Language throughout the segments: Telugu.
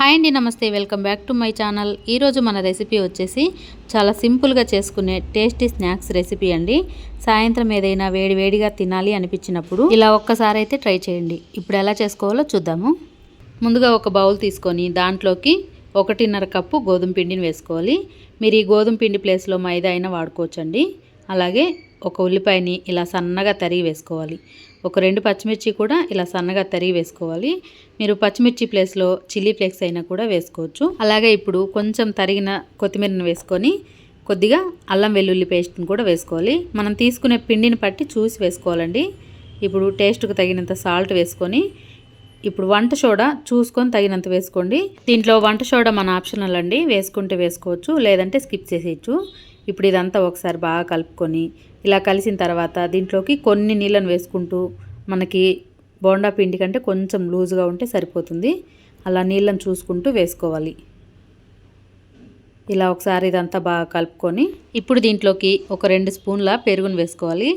హాయ్ అండి నమస్తే. Welcome back to my channel. ఈరోజు మన రెసిపీ వచ్చేసి చాలా సింపుల్గా చేసుకునే టేస్టీ స్నాక్స్ రెసిపీ అండి. సాయంత్రం ఏదైనా వేడి వేడిగా తినాలి అనిపించినప్పుడు ఇలా ఒక్కసారి అయితే ట్రై చేయండి. ఇప్పుడు ఎలా చేసుకోవాలో చూద్దాము. ముందుగా ఒక బౌల్ తీసుకొని దాంట్లోకి ఒకటిన్నర కప్పు గోధుమ పిండిని వేసుకోవాలి. మీరు ఈ గోధుమ పిండి ప్లేస్లో మైదా అయినా వాడుకోవచ్చండి. అలాగే ఒక ఉల్లిపాయని ఇలా సన్నగా తరిగి వేసుకోవాలి. ఒక రెండు పచ్చిమిర్చి కూడా ఇలా సన్నగా తరిగి వేసుకోవాలి. మీరు పచ్చిమిర్చి ప్లేస్లో చిల్లీ ఫ్లేక్స్ అయినా కూడా వేసుకోవచ్చు. అలాగే ఇప్పుడు కొంచెం తరిగిన కొత్తిమీరను వేసుకొని కొద్దిగా అల్లం వెల్లుల్లి పేస్ట్ని కూడా వేసుకోవాలి. మనం తీసుకునే పిండిని పట్టి చూసి వేసుకోవాలండి. ఇప్పుడు టేస్ట్కు తగినంత సాల్ట్ వేసుకొని ఇప్పుడు వంట సోడా చూసుకొని తగినంత వేసుకోండి. దీంట్లో వంట సోడా మన ఆప్షనల్ అండి. వేసుకుంటే వేసుకోవచ్చు లేదంటే స్కిప్ చేసేయచ్చు. ఇప్పుడు ఇదంతా ఒకసారి బాగా కలుపుకొని ఇలా కలిసిన తర్వాత దీంట్లోకి కొన్ని నీళ్ళను వేసుకుంటూ మనకి బోండా పిండి కంటే కొంచెం లూజ్గా ఉంటే సరిపోతుంది. అలా నీళ్ళని చూసుకుంటూ వేసుకోవాలి. ఇలా ఒకసారి ఇదంతా బాగా కలుపుకొని ఇప్పుడు దీంట్లోకి ఒక రెండు స్పూన్ల పెరుగును వేసుకోవాలి.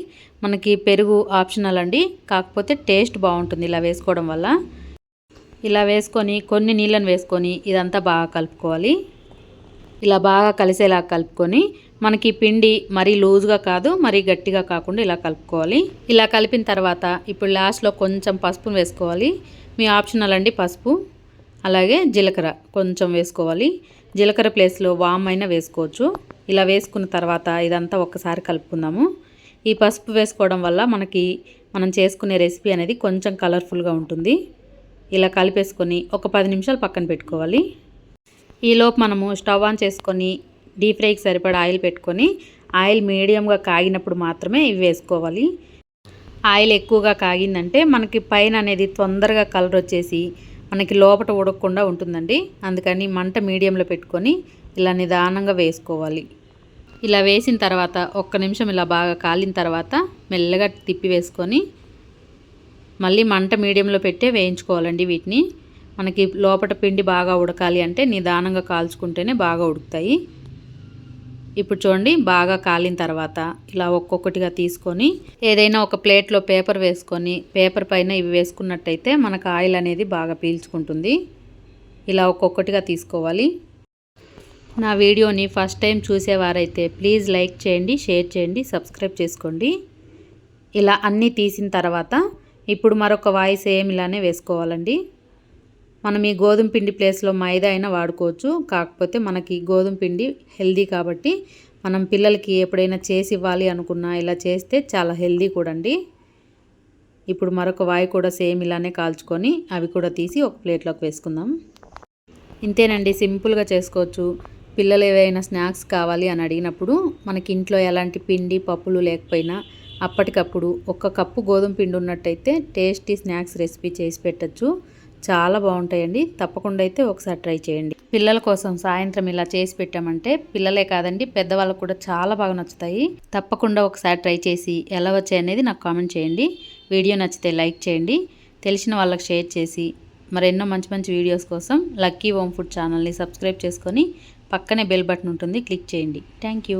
మనకి పెరుగు ఆప్షనల్ అండి. కాకపోతే టేస్ట్ బాగుంటుంది ఇలా వేసుకోవడం వల్ల. ఇలా వేసుకొని కొన్ని నీళ్ళని వేసుకొని ఇదంతా బాగా కలుపుకోవాలి. ఇలా బాగా కలిసేలా కలుపుకొని మనకి పిండి మరీ లూజ్గా కాదు మరీ గట్టిగా కాకుండా ఇలా కలుపుకోవాలి. ఇలా కలిపిన తర్వాత ఇప్పుడు లాస్ట్లో కొంచెం పసుపును వేసుకోవాలి. మీ ఆప్షనల్ అండి పసుపు అలాగే జీలకర్ర కొంచెం వేసుకోవాలి. జీలకర్ర ప్లేస్లో వామ్ అయినా వేసుకోవచ్చు. ఇలా వేసుకున్న తర్వాత ఇదంతా ఒక్కసారి కలుపుకుందాము. ఈ పసుపు వేసుకోవడం వల్ల మనకి మనం చేసుకునే రెసిపీ అనేది కొంచెం కలర్ఫుల్గా ఉంటుంది. ఇలా కలిపేసుకొని ఒక పది నిమిషాలు పక్కన పెట్టుకోవాలి. ఈలోపు మనము స్టవ్ ఆన్ చేసుకొని డీప్ ఫ్రైకి సరిపడా ఆయిల్ పెట్టుకొని ఆయిల్ మీడియంగా కాగినప్పుడు మాత్రమే ఇవి వేసుకోవాలి. ఆయిల్ ఎక్కువగా కాగిందంటే మనకి పైన అనేది తొందరగా కలర్ వచ్చేసి మనకి లోపల ఉడకకుండా ఉంటుందండి. అందుకని మంట మీడియంలో పెట్టుకొని ఇలా నిదానంగా వేసుకోవాలి. ఇలా వేసిన తర్వాత ఒక్క నిమిషం ఇలా బాగా కాలిన తర్వాత మెల్లగా తిప్పి వేసుకొని మళ్ళీ మంట మీడియంలో పెట్టే వేయించుకోవాలండి వీటిని. మనకి లోపల పిండి బాగా ఉడకాలి అంటే నిదానంగా కాల్చుకుంటేనే బాగా ఉడుకుతాయి. ఇప్పుడు చూడండి బాగా కాలిన తర్వాత ఇలా ఒక్కొక్కటిగా తీసుకొని ఏదైనా ఒక ప్లేట్లో పేపర్ వేసుకొని పేపర్ పైన ఇవి వేసుకున్నట్టయితే మనకు ఆయిల్ అనేది బాగా పీల్చుకుంటుంది. ఇలా ఒక్కొక్కటిగా తీసుకోవాలి. నా వీడియోని ఫస్ట్ టైం చూసేవారైతే ప్లీజ్ లైక్ చేయండి షేర్ చేయండి సబ్స్క్రైబ్ చేసుకోండి. ఇలా అన్నీ తీసిన తర్వాత ఇప్పుడు మరొక వాయిస్ ఏమి ఇలానే వేసుకోవాలండి. మనం ఈ గోధుమ పిండి ప్లేస్లో మైదా అయినా వాడుకోవచ్చు. కాకపోతే మనకి గోధుమ పిండి హెల్దీ కాబట్టి మనం పిల్లలకి ఎప్పుడైనా చేసి ఇవ్వాలి అనుకున్నా ఇలా చేస్తే చాలా హెల్దీ కూడా అండి ఇప్పుడు మరొక వాయి కూడా సేమ్ ఇలానే కాల్చుకొని అవి కూడా తీసి ఒక ప్లేట్లోకి వేసుకుందాం. ఇంతేనండి సింపుల్గా చేసుకోవచ్చు. పిల్లలు ఏవైనా స్నాక్స్ కావాలి అని అడిగినప్పుడు మనకి ఇంట్లో ఎలాంటి పిండి పప్పులు లేకపోయినా అప్పటికప్పుడు ఒక కప్పు గోధుమ పిండి ఉన్నట్టయితే టేస్టీ స్నాక్స్ రెసిపీ చేసి పెట్టచ్చు. చాలా బాగుంటాయండి. తప్పకుండా అయితే ఒకసారి ట్రై చేయండి. పిల్లల కోసం సాయంత్రం ఇలా చేసి పెట్టామంటే పిల్లలే కాదండి పెద్దవాళ్ళకు కూడా చాలా బాగా నచ్చుతాయి. తప్పకుండా ఒకసారి ట్రై చేసి ఎలా వచ్చాయి అనేది నాకు కామెంట్ చేయండి. వీడియో నచ్చితే లైక్ చేయండి. తెలిసిన వాళ్ళకి షేర్ చేసి మరెన్నో మంచి మంచి వీడియోస్ కోసం లక్కీ హోమ్ ఫుడ్ ఛానల్ని సబ్స్క్రైబ్ చేసుకొని పక్కనే బెల్ బటన్ ఉంటుంది క్లిక్ చేయండి. థ్యాంక్